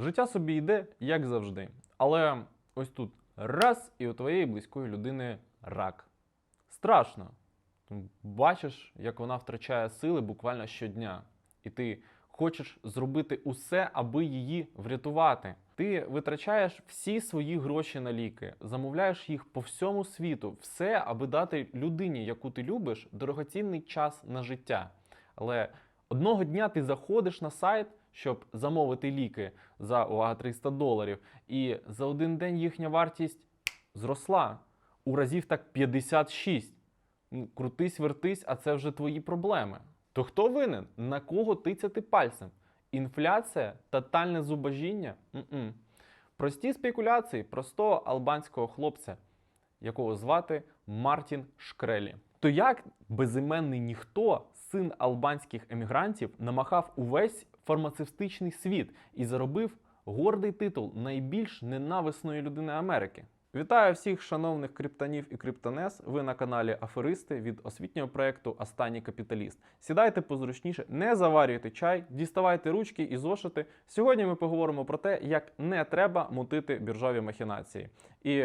Життя собі йде, як завжди. Але ось тут раз, і у твоєї близької людини рак. Страшно. Бачиш, як вона втрачає сили буквально щодня. І ти хочеш зробити усе, аби її врятувати. Ти витрачаєш всі свої гроші на ліки, замовляєш їх по всьому світу, все, аби дати людині, яку ти любиш, дорогоцінний час на життя. Але одного дня ти заходиш на сайт, щоб замовити ліки за увага 300 доларів, і за один день їхня вартість зросла у разів так 56. Ну, крутись, вертись, а це вже твої проблеми. То хто винен? На кого тицяти пальцем? Інфляція, тотальне зубожіння? М-м. Прості спекуляції простого албанського хлопця, якого звати Мартін Шкрелі. То як безіменний ніхто, син албанських емігрантів, намахав увесь фармацевтичний світ і заробив гордий титул найбільш ненависної людини Америки? Вітаю всіх шановних криптонів і криптонес. Ви на каналі Аферисти від освітнього проєкту Останній капіталіст. Сідайте позручніше, не заварюйте чай, діставайте ручки і зошити. Сьогодні ми поговоримо про те, як не треба мутити біржові махінації. І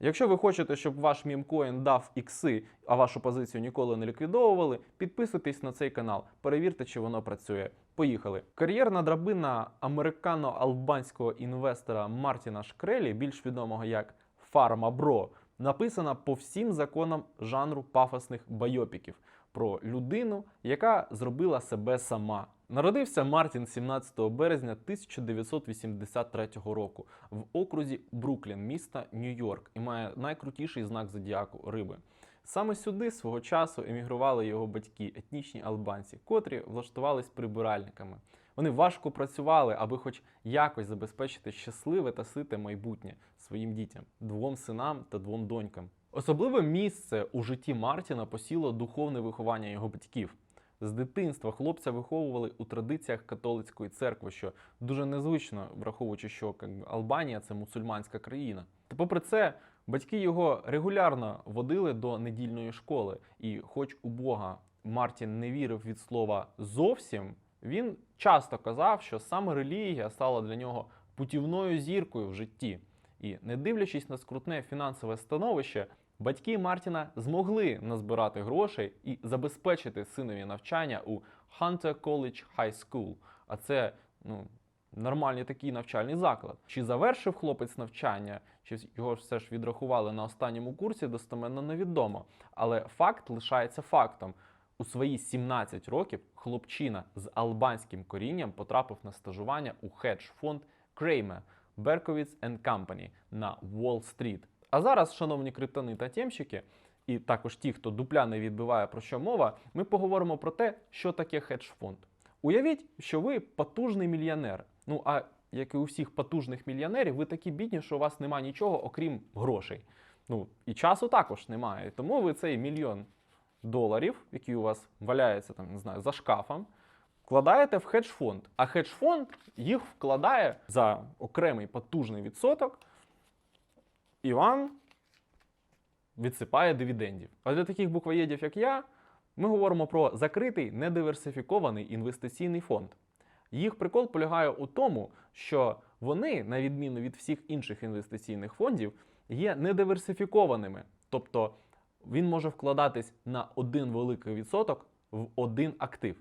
Якщо ви хочете, щоб ваш мімкоін дав ікси, а вашу позицію ніколи не ліквідовували, підписуйтесь на цей канал, перевірте, чи воно працює. Поїхали. Кар'єрна драбина американо-албанського інвестора Мартіна Шкрелі, більш відомого як Фарма Бро, написана по всім законам жанру пафосних байопіків про людину, яка зробила себе сама. Народився Мартін 17 березня 1983 року в окрузі Бруклін, міста Нью-Йорк, і має найкрутіший знак зодіаку риби. Саме сюди свого часу емігрували його батьки, етнічні албанці, котрі влаштувались прибиральниками. Вони важко працювали, аби хоч якось забезпечити щасливе та сите майбутнє своїм дітям, двом синам та двом донькам. Особливе місце у житті Мартіна посіло духовне виховання його батьків. З дитинства хлопця виховували у традиціях католицької церкви, що дуже незвично, враховуючи, що Албанія це мусульманська країна. Та попри це, батьки його регулярно водили до недільної школи, і, хоч у Бога Мартін не вірив від слова зовсім, він часто казав, що саме релігія стала для нього путівною зіркою в житті. І не дивлячись на скрутне фінансове становище, батьки Мартіна змогли назбирати грошей і забезпечити синові навчання у Hunter College High School. А це ну, нормальний такий навчальний заклад. Чи завершив хлопець навчання, чи його все ж відрахували на останньому курсі, достеменно невідомо. Але факт лишається фактом. У свої 17 років хлопчина з албанським корінням потрапив на стажування у хедж-фонд Крейме Berkowitz Company на Уолл-стріт. А зараз, шановні криптони та тємщики, і також ті, хто дупля не відбиває про що мова, ми поговоримо про те, що таке хедж-фонд. Уявіть, що ви потужний мільйонер. Ну а як і у всіх потужних мільйонерів, ви такі бідні, що у вас немає нічого, окрім грошей. Ну і часу також немає. Тому ви цей мільйон доларів, який у вас валяється там, не знаю, за шкафом, вкладаєте в хедж-фонд. А хедж-фонд їх вкладає за окремий потужний відсоток і вам відсипає дивідендів. А для таких буквоєдів, як я, ми говоримо про закритий недиверсифікований інвестиційний фонд. Їх прикол полягає у тому, що вони, на відміну від всіх інших інвестиційних фондів, є недиверсифікованими. Тобто він може вкладатись на один великий відсоток в один актив.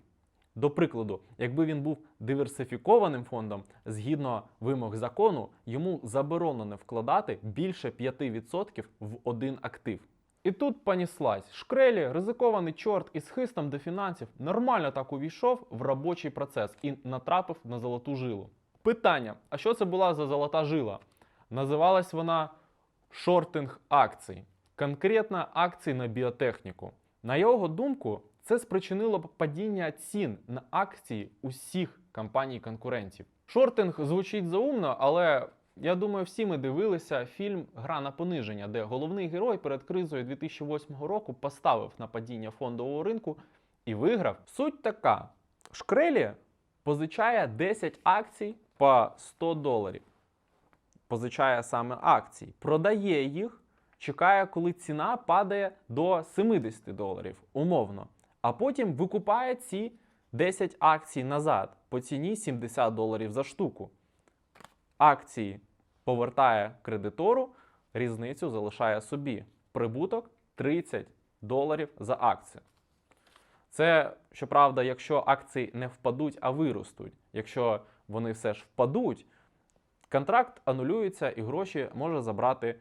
До прикладу, якби він був диверсифікованим фондом, згідно вимог закону, йому заборонено вкладати більше 5% в один актив. І тут паніслась. Шкрелі, ризикований чорт із хистом до фінансів, нормально так увійшов в робочий процес і натрапив на золоту жилу. Питання: а що це була за золота жила? Називалась вона шортинг акцій, конкретно акцій на біотехніку. На його думку, це спричинило падіння цін на акції усіх компаній-конкурентів. Шортинг звучить заумно, але я думаю, всі ми дивилися фільм Гра на пониження, де головний герой перед кризою 2008 року поставив на падіння фондового ринку і виграв. Суть така: Шкрелі позичає 10 акцій по 100 доларів. Позичає саме акції, продає їх, чекає, коли ціна падає до 70 доларів, умовно. А потім викупає ці 10 акцій назад по ціні 70 доларів за штуку. акції повертає кредитору, різницю залишає собі. Прибуток 30 доларів за акцію. Це, щоправда, якщо акції не впадуть, а виростуть. Якщо вони все ж впадуть, контракт анулюється і гроші може забрати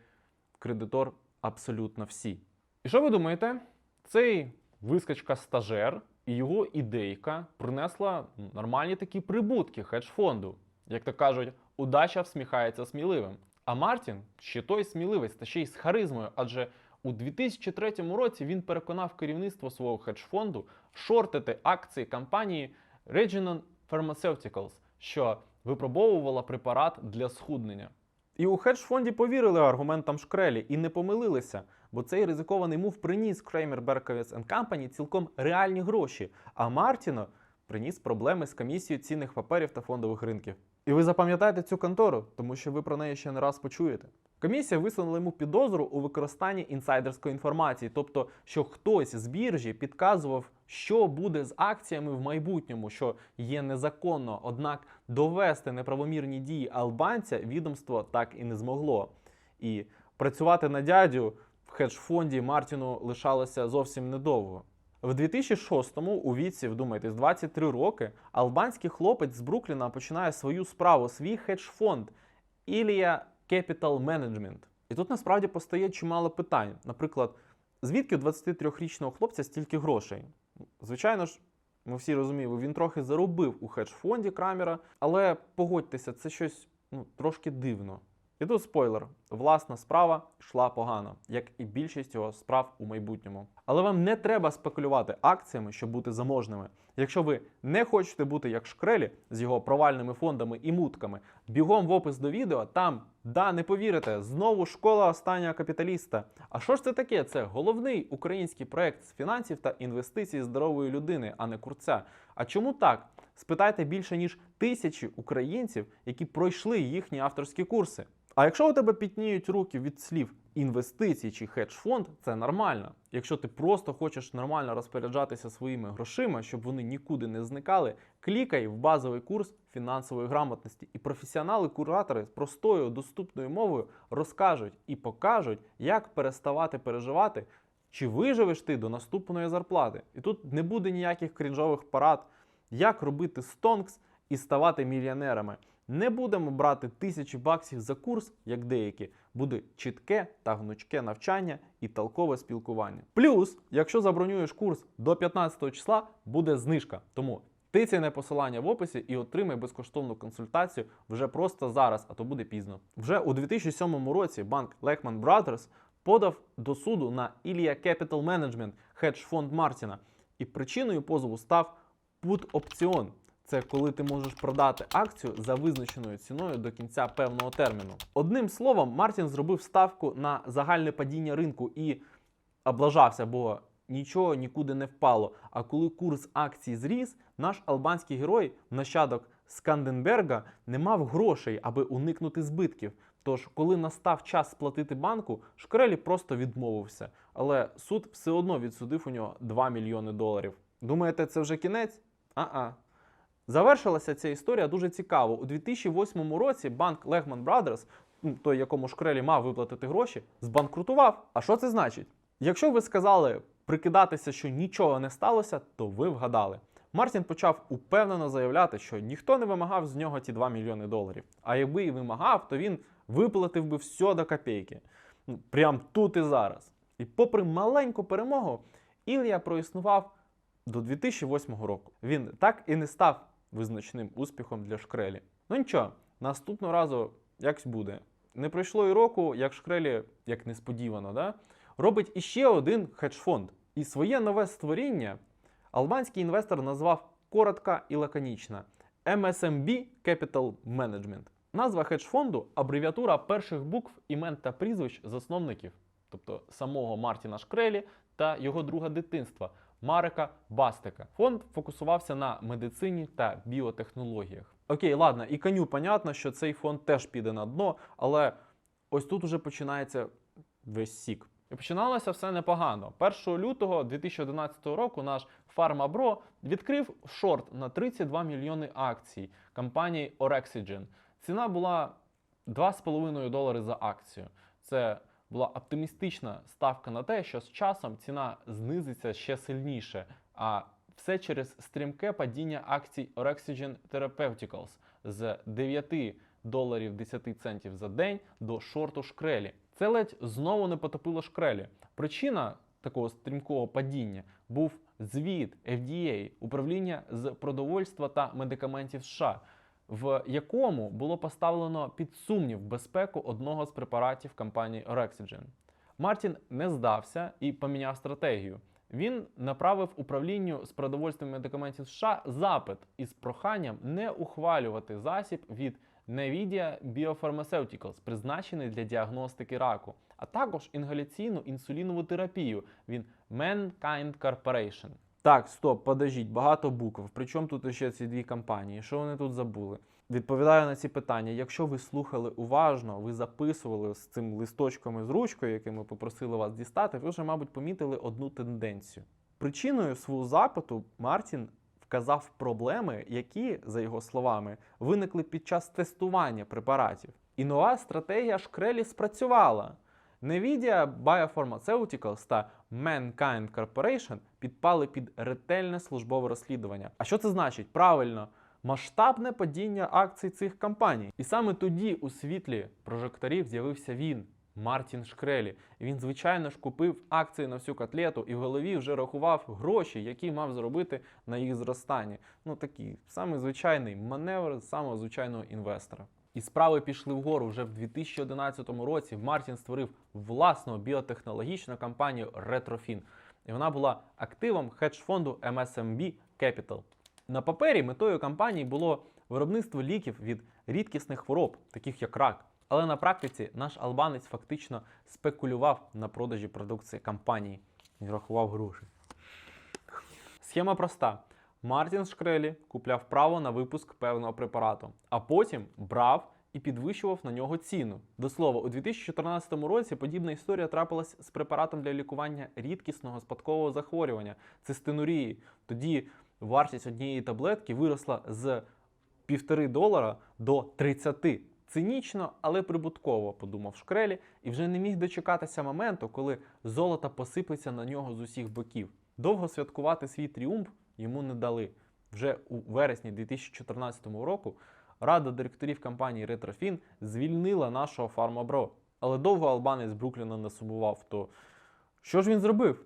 кредитор абсолютно всі. І що ви думаєте? Цей вискочка стажер і його ідейка принесла нормальні такі прибутки хедж-фонду. Як то кажуть, удача всміхається сміливим. А Мартін ще той сміливець та ще й з харизмою, адже у 2003 році він переконав керівництво свого хедж-фонду шортити акції компанії Regeneron Pharmaceuticals, що випробовувала препарат для схуднення. І у хедж-фонді повірили аргументам Шкрелі і не помилилися, бо цей ризикований мув приніс Креймер Berkowitz Company цілком реальні гроші, а Мартіно приніс проблеми з комісією цінних паперів та фондових ринків. І ви запам'ятаєте цю контору, тому що ви про неї ще не раз почуєте. Комісія висунула йому підозру у використанні інсайдерської інформації, тобто, що хтось з біржі підказував, що буде з акціями в майбутньому, що є незаконно. Однак довести неправомірні дії албанця відомство так і не змогло. І працювати на дядю в хедж-фонді Мартіну лишалося зовсім недовго. В 2006-му, у віці, вдумайтесь, 23 роки, албанський хлопець з Брукліна починає свою справу, свій хедж-фонд Ілія Capital Management. І тут насправді постає чимало питань. Наприклад, звідки у 23-річного хлопця стільки грошей? Звичайно ж, ми всі розуміємо, він трохи заробив у хедж-фонді Крамера, але погодьтеся, це щось ну, трошки дивно. І тут спойлер: власна справа йшла погано, як і більшість його справ у майбутньому. Але вам не треба спекулювати акціями, щоб бути заможними. Якщо ви не хочете бути як Шкрелі з його провальними фондами і мутками, бігом в опис до відео, там, да, не повірите, знову школа останнього капіталіста. А що ж це таке? Це головний український проект з фінансів та інвестицій здорової людини, а не курця. А чому так? Спитайте більше ніж тисячі українців, які пройшли їхні авторські курси. А якщо у тебе пітніють руки від слів інвестицій чи хедж-фонд, це нормально. Якщо ти просто хочеш нормально розпоряджатися своїми грошима, щоб вони нікуди не зникали, клікай в базовий курс фінансової грамотності. І професіонали-куратори з простою доступною мовою розкажуть і покажуть, як переставати переживати, чи виживеш ти до наступної зарплати. І тут не буде ніяких крінжових парад, як робити стонкс і ставати мільйонерами. Не будемо брати тисячі баксів за курс, як деякі. Буде чітке та гнучке навчання і толкове спілкування. Плюс, якщо забронюєш курс до 15 числа, буде знижка. Тому тицяй на посилання в описі і отримай безкоштовну консультацію вже просто зараз, а то буде пізно. Вже у 2007 році банк Lehman Brothers подав до суду на Ilia Capital Management, хедж-фонд Мартіна. І причиною позову став put-опціон. Це коли ти можеш продати акцію за визначеною ціною до кінця певного терміну. Одним словом, Мартін зробив ставку на загальне падіння ринку і облажався, бо нічого нікуди не впало. А коли курс акцій зріс, наш албанський герой, нащадок Сканденберга, не мав грошей, аби уникнути збитків. Тож, коли настав час сплатити банку, Шкрелі просто відмовився. Але суд все одно відсудив у нього 2 мільйони доларів. Думаєте, це вже кінець? А-а. Завершилася ця історія дуже цікаво. У 2008 році банк Lehman Brothers, той, якому Шкрелі мав виплатити гроші, збанкрутував. А що це значить? Якщо ви сказали прикидатися, що нічого не сталося, то ви вгадали. Мартін почав упевнено заявляти, що ніхто не вимагав з нього ті 2 мільйони доларів. А якби і вимагав, то він виплатив би все до копійки. Ну, прям тут і зараз. І попри маленьку перемогу, Ілля проіснував до 2008 року. Він так і не став визначним успіхом для Шкрелі. Ну нічого, наступного разу якось буде. Не пройшло і року, як Шкрелі, як несподівано, да? робить іще один хедж-фонд. І своє нове створіння албанський інвестор назвав коротко і лаконічно MSMB Capital Management. Назва хедж-фонду абревіатура перших букв імен та прізвищ засновників, тобто самого Мартіна Шкрелі та його друга дитинства Марека Бастика. Фонд фокусувався на медицині та біотехнологіях. Окей, ладно, і коню понятно, що цей фонд теж піде на дно, але ось тут уже починається весь сік. І починалося все непогано. 1 лютого 2011 року наш Фармабро відкрив шорт на 32 мільйони акцій компанії Orexigen. Ціна була 2,5 долари за акцію. Це була оптимістична ставка на те, що з часом ціна знизиться ще сильніше. А все через стрімке падіння акцій Orexigen Therapeuticals з 9 доларів 10 центів за день до шорту шкрелі. Це ледь знову не потопило шкрелі. Причина такого стрімкого падіння був звіт FDA, управління з продовольства та медикаментів США, в якому було поставлено під сумнів безпеку одного з препаратів компанії Orexigen. Мартін не здався і поміняв стратегію. Він направив управлінню з продовольством медикаментів США запит із проханням не ухвалювати засіб від Nvidia Biopharmaceuticals, призначений для діагностики раку, а також інгаляційну інсулінову терапію від Mankind Corporation. Так, стоп, подождіть, багато букв. Причому тут ще ці дві компанії? Що вони тут забули? Відповідаю на ці питання. Якщо ви слухали уважно, ви записували з цим листочком і з ручкою, який ми попросили вас дістати, ви вже, мабуть, помітили одну тенденцію. Причиною свого запиту Мартін вказав проблеми, які, за його словами, виникли під час тестування препаратів. І нова стратегія Шкрелі спрацювала. Nvidia Biopharmaceuticals та Mankind Corporation підпали під ретельне службове розслідування. А що це значить? Правильно, масштабне падіння акцій цих компаній. І саме тоді у світлі прожекторів з'явився він. Мартін Шкрелі. Він, звичайно ж, купив акції на всю котлету і в голові вже рахував гроші, які мав зробити на їх зростанні. Ну такий самий звичайний маневр самого звичайного інвестора. І справи пішли вгору вже в 2011 році. Мартін створив власну біотехнологічну компанію Retrofin. І вона була активом хедж-фонду MSMB Capital. На папері метою компанії було виробництво ліків від рідкісних хвороб, таких як рак. Але на практиці наш албанець фактично спекулював на продажі продукції компанії і рахував гроші. Схема проста. Мартін Шкрелі купляв право на випуск певного препарату, а потім брав і підвищував на нього ціну. До слова, у 2014 році подібна історія трапилась з препаратом для лікування рідкісного спадкового захворювання цистинурії. Тоді вартість однієї таблетки виросла з півтори долара до 30. Цинічно, але прибутково, подумав Шкрелі, і вже не міг дочекатися моменту, коли золото посиплеться на нього з усіх боків. Довго святкувати свій тріумф йому не дали. Вже у вересні 2014 року рада директорів компанії Retrofin звільнила нашого фармабро. Але довго албанець Брукліна не сумував. То що ж він зробив?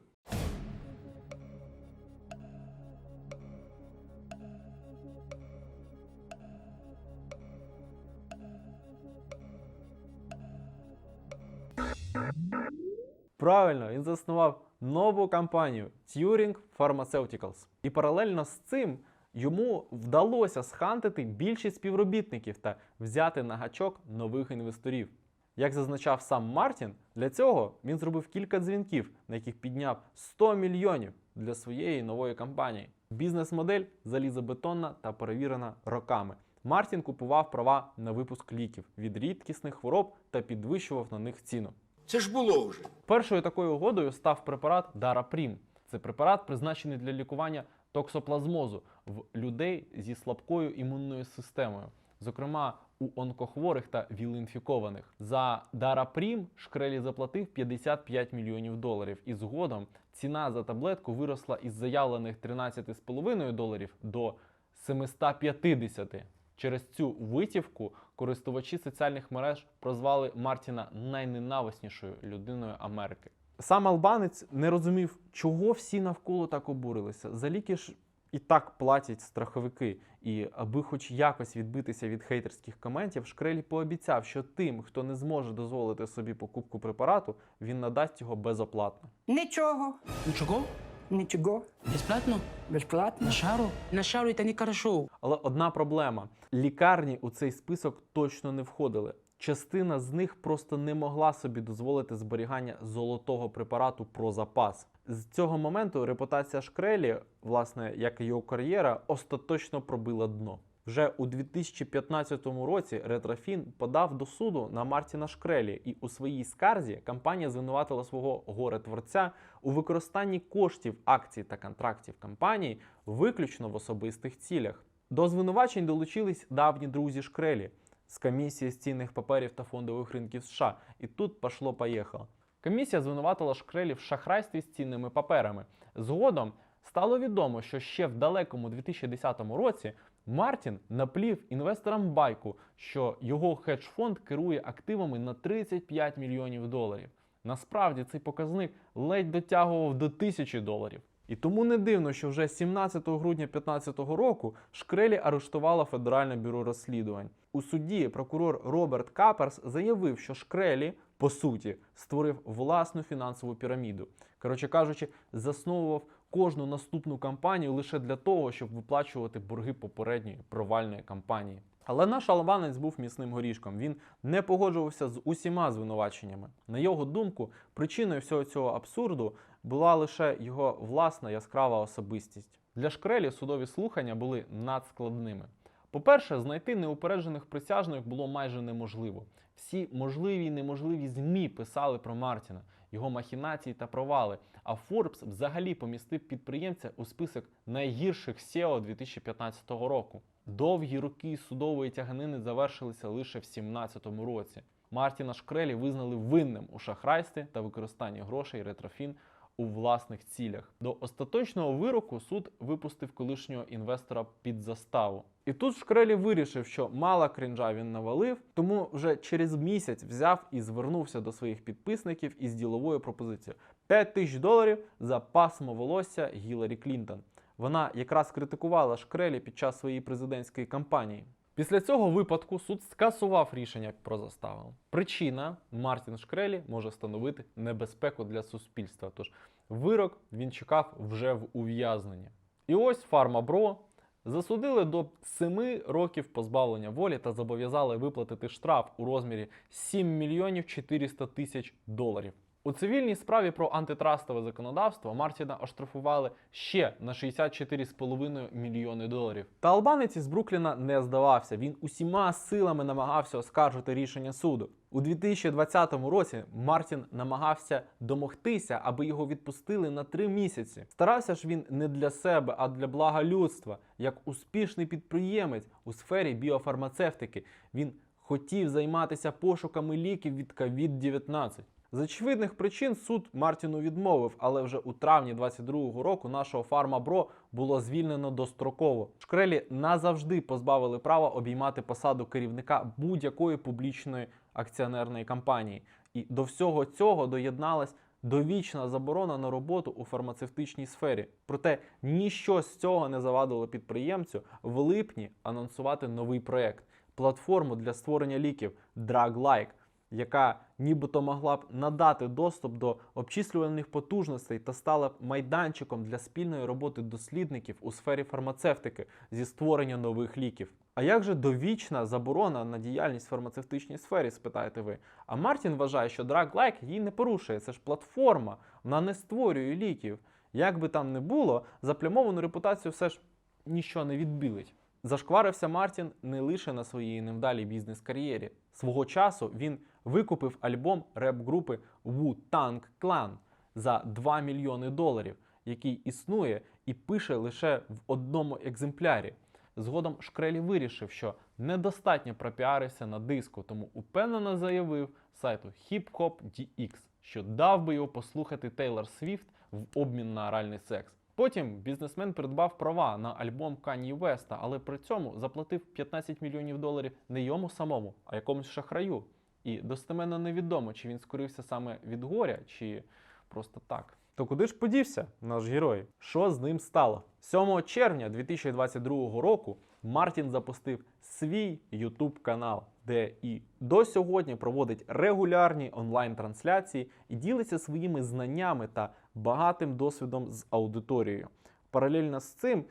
Правильно, він заснував нову компанію Turing Pharmaceuticals. І паралельно з цим йому вдалося схантити більшість співробітників та взяти на гачок нових інвесторів. Як зазначав сам Мартін, для цього він зробив кілька дзвінків, на яких підняв 100 мільйонів для своєї нової компанії. Бізнес-модель залізобетонна та перевірена роками. Мартін купував права на випуск ліків від рідкісних хвороб та підвищував на них ціну. Це ж було вже. Першою такою угодою став препарат Дарапрім. Це препарат, призначений для лікування токсоплазмозу в людей зі слабкою імунною системою, зокрема у онкохворих та вілінфікованих. За Дарапрім Шкрелі заплатив 55 мільйонів доларів, і згодом ціна за таблетку виросла із заявлених 13,5 доларів до 750. Через цю витівку користувачі соціальних мереж прозвали Мартіна найненависнішою людиною Америки. Сам албанець не розумів, чого всі навколо так обурилися. За ліки ж і так платять страховики. І аби хоч якось відбитися від хейтерських коментів, Шкрелі пообіцяв, що тим, хто не зможе дозволити собі покупку препарату, він надасть його безоплатно. Нічого, Ничего? Нічого, Безплатно? безплатно. На шару? На шару та не хорошо. Але одна проблема: лікарні у цей список точно не входили. Частина з них просто не могла собі дозволити зберігання золотого препарату про запас. З цього моменту репутація Шкрелі, власне, як і його кар'єра, остаточно пробила дно. Вже у 2015 році Ретрофін подав до суду на Мартіна Шкрелі, і у своїй скарзі компанія звинуватила свого горе-творця у використанні коштів акцій та контрактів компанії виключно в особистих цілях. До звинувачень долучились давні друзі Шкрелі. з комісії з цінних паперів та фондових ринків США. І тут пошло поїхало. Комісія звинуватила Шкрелі в шахрайстві з цінними паперами. Згодом стало відомо, що ще в далекому 2010 році Мартін наплів інвесторам байку, що його хедж-фонд керує активами на 35 мільйонів доларів. Насправді цей показник ледь дотягував до тисячі доларів. І тому не дивно, що вже 17 грудня 2015 року Шкрелі арештувало Федеральне бюро розслідувань. У суді прокурор Роберт Каперс заявив, що Шкрелі, по суті, створив власну фінансову піраміду. Коротше кажучи, засновував кожну наступну кампанію лише для того, щоб виплачувати борги попередньої провальної кампанії. Але наш албанець був міцним горішком. Він не погоджувався з усіма звинуваченнями. На його думку, причиною всього цього абсурду була лише його власна яскрава особистість. Для Шкрелі судові слухання були надскладними. По-перше, знайти неупереджених присяжних було майже неможливо. Всі можливі і неможливі ЗМІ писали про Мартіна, його махінації та провали. А Forbes взагалі помістив підприємця у список найгірших SEO 2015 року. Довгі роки судової тяганини завершилися лише в 2017 році. Мартіна Шкрелі визнали винним у шахрайстві та використанні грошей ретрофін у власних цілях. До остаточного вироку суд випустив колишнього інвестора під заставу. І тут Шкрелі вирішив, що мало крінжа він навалив, тому вже через місяць взяв і звернувся до своїх підписників із діловою пропозицією 5 тисяч доларів за пасмо волосся Гіларі Клінтон. Вона якраз критикувала Шкрелі під час своєї президентської кампанії. Після цього випадку суд скасував рішення про заставу. Причина Мартін Шкрелі може становити небезпеку для суспільства. Тож вирок він чекав вже в ув'язненні. І ось Фармабро засудили до 7 років позбавлення волі та зобов'язали виплатити штраф у розмірі 7 мільйонів 400 тисяч доларів. У цивільній справі про антитрастове законодавство Мартіна оштрафували ще на 64,5 мільйони доларів. Та албанець із Брукліна не здавався. Він усіма силами намагався оскаржити рішення суду. У 2020 році Мартін намагався домогтися, аби його відпустили на три місяці. Старався ж він не для себе, а для блага людства. Як успішний підприємець у сфері біофармацевтики, він хотів займатися пошуками ліків від COVID-19. З очевидних причин суд Мартіну відмовив, але вже у травні 22-го року нашого фармабро було звільнено достроково. Шкрелі назавжди позбавили права обіймати посаду керівника будь-якої публічної акціонерної компанії. І до всього цього доєдналась довічна заборона на роботу у фармацевтичній сфері. Проте ніщо з цього не завадило підприємцю в липні анонсувати новий проект платформу для створення ліків DrugLike, яка нібито могла б надати доступ до обчислювальних потужностей та стала б майданчиком для спільної роботи дослідників у сфері фармацевтики зі створення нових ліків. А як же довічна заборона на діяльність в фармацевтичній сфері, спитаєте ви? А Мартін вважає, що DrugLike її не порушує. Це ж платформа, вона не створює ліків. Як би там не було, заплямовану репутацію все ж ніщо не відбілить. Зашкварився Мартін не лише на своїй невдалій бізнес-кар'єрі. Свого часу він викупив альбом реп-групи Wu-Tang Clan за 2 мільйони доларів, який існує і пише лише в одному екземплярі. Згодом Шкрелі вирішив, що недостатньо пропіарився на диску, тому упевнено заявив сайту Hip Hop DX, що дав би його послухати Тейлор Свіфт в обмін на оральний секс. Потім бізнесмен придбав права на альбом Кані Веста, але при цьому заплатив 15 мільйонів доларів не йому самому, а якомусь шахраю. І достеменно невідомо, чи він скорився саме від горя, чи просто так. То куди ж подівся наш герой? Що з ним стало? 7 червня 2022 року Мартін запустив свій YouTube канал, де і до сьогодні проводить регулярні онлайн-трансляції і ділиться своїми знаннями та багатим досвідом з аудиторією. Паралельно з цим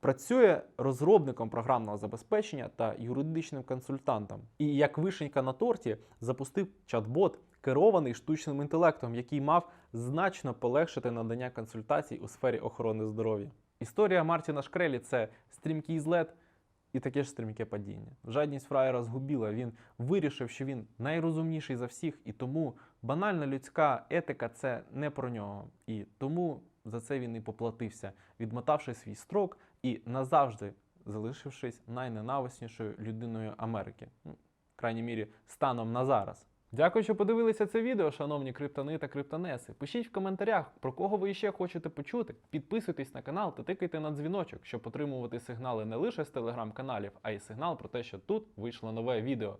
працює розробником програмного забезпечення та юридичним консультантом. І як вишенька на торті запустив чат-бот, керований штучним інтелектом, який мав значно полегшити надання консультацій у сфері охорони здоров'я. Історія Мартіна Шкрелі це стрімкий злет і таке ж стрімке падіння. Жадність фраєра згубила. Він вирішив, що він найрозумніший за всіх, і тому банальна людська етика це не про нього. І тому за це він і поплатився, відмотавши свій строк і назавжди залишившись найненависнішою людиною Америки. Ну, крайній мірі, станом на зараз. Дякую, що подивилися це відео, шановні криптони та криптонеси. Пишіть в коментарях, про кого ви ще хочете почути. Підписуйтесь на канал та тикайте на дзвіночок, щоб отримувати сигнали не лише з телеграм-каналів, а й сигнал про те, що тут вийшло нове відео.